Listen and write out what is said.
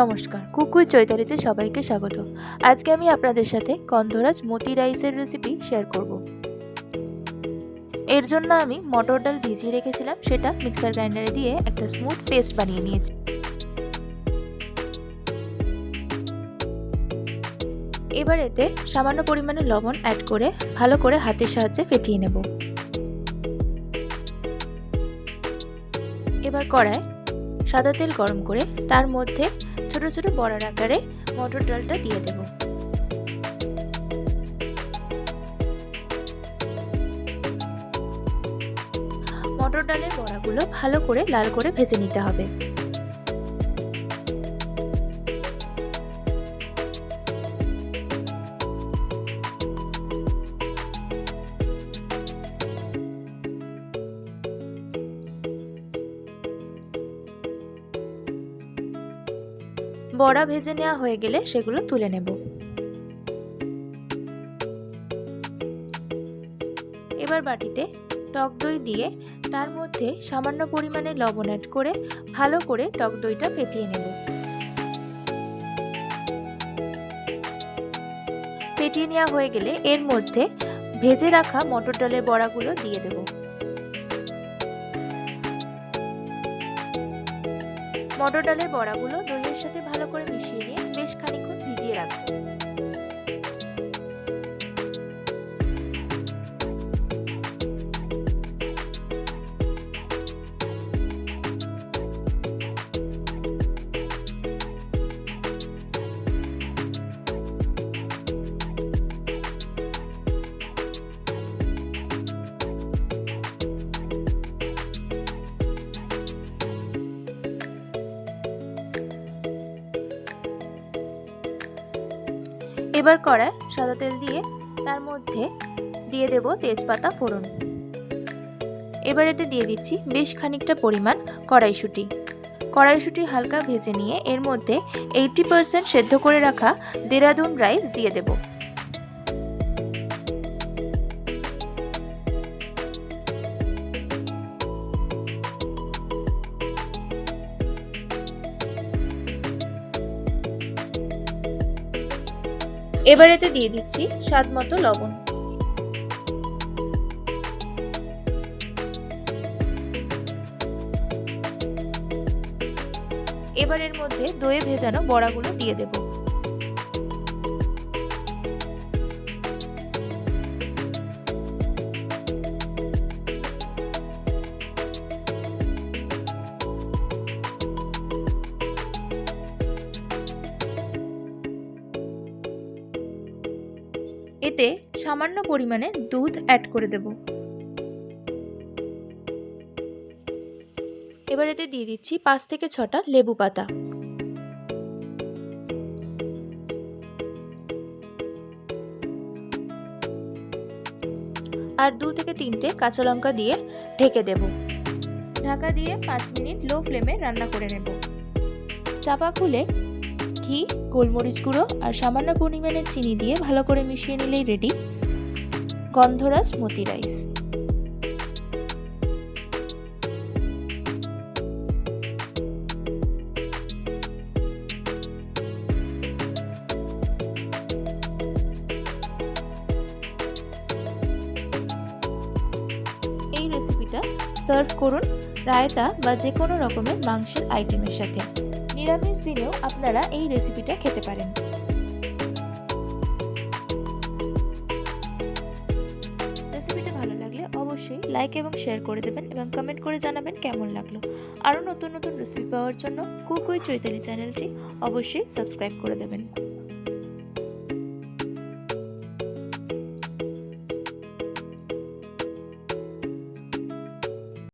নমস্কার, কুকুর চৈতালিতে সবাইকে স্বাগত। আজকে আমি আপনাদের সাথে গন্ধরাজ মতি রাইসের রেসিপি শেয়ার করব। এর জন্য আমি মটর ডাল ভিজিয়ে রেখেছিলাম, সেটা মিক্সার গ্রাইন্ডারে দিয়ে একটা স্মুথ পেস্ট বানিয়ে নিয়েছি। এবার এতে সামান্য পরিমাণে লবণ অ্যাড করে ভালো করে হাতের সাহায্যে ফেটিয়ে নেব। এবার কড়ায় সাদা তেল গরম করে তার মধ্যে ছোট ছোট বড়ার আকারে মটর ডালটা দিয়ে দেব। মটর ডালের বড়াগুলো ভালো করে লাল করে ভেজে নিতে হবে। বড়া ভেজে নেওয়া হয়ে গেলে সেগুলো তুলে নেব। এবার বাটিতে টক দই দিয়ে তার মধ্যে সামান্য পরিমাণে লবণ অ্যাড করে ভালো করে টক দইটা ফেটিয়ে নেব। ফেটিয়ে নেওয়া হয়ে গেলে এর মধ্যে ভেজে রাখা মটর ডালের বড়াগুলো দিয়ে দেবো। মটর ডালের বড়াগুলো দইয়ের সাথে ভালো করে মিশিয়ে নিয়ে বেশ খানিক্ষণ ভিজিয়ে রাখব। এবার কড়ায় সাদা তেল দিয়ে তার মধ্যে দিয়ে দেব তেজপাতা ফোড়ন। এবার এতে দিয়ে দিচ্ছি বেশ খানিকটা পরিমাণ কড়াইশুঁটি। কড়াইশুঁটি হালকা ভেজে নিয়ে এর মধ্যে এইটি পারসেন্ট সেদ্ধ করে রাখা দেরাদুন রাইস দিয়ে দেব। এবার এতে দিয়ে দিচ্ছি স্বাদ মতো লবণ। এবার এর মধ্যে দইয়ে ভেজানো বড়াগুলো দিয়ে দেব। এতে সামান্য পরিমাণে দুধ অ্যাড করে দেব। এবার এতে দিয়ে দিচ্ছি পাঁচ থেকে ছটা লেবু পাতা। আর দু থেকে তিনটে কাঁচা লঙ্কা দিয়ে ঢেকে দেব। ঢাকা দিয়ে পাঁচ মিনিট লো ফ্লেমে রান্না করে নেব। চাপা খুলে ঘি, গোলমরিচ গুঁড়ো আর সামান্য পরিমাণে চিনি দিয়ে ভালো করে মিশিয়ে নিলেই রেডি গন্ধরাজ মতি রাইস এই রেসিপিটা সার্ভ করুন রায়তা বা যে কোনো রকমের মাংসের আইটেমের সাথে। নিরামিষ দিনেও আপনারা এই রেসিপিটা খেতে পারেন। রেসিপিটা ভালো লাগলে অবশ্যই লাইক এবং শেয়ার করে দেবেন এবং কমেন্ট করে জানাবেন কেমন লাগল। আরও নতুন নতুন রেসিপি পাওয়ার জন্য কুকুই চৈতালি চ্যানেলটি অবশ্যই সাবস্ক্রাইব করে দেবেন।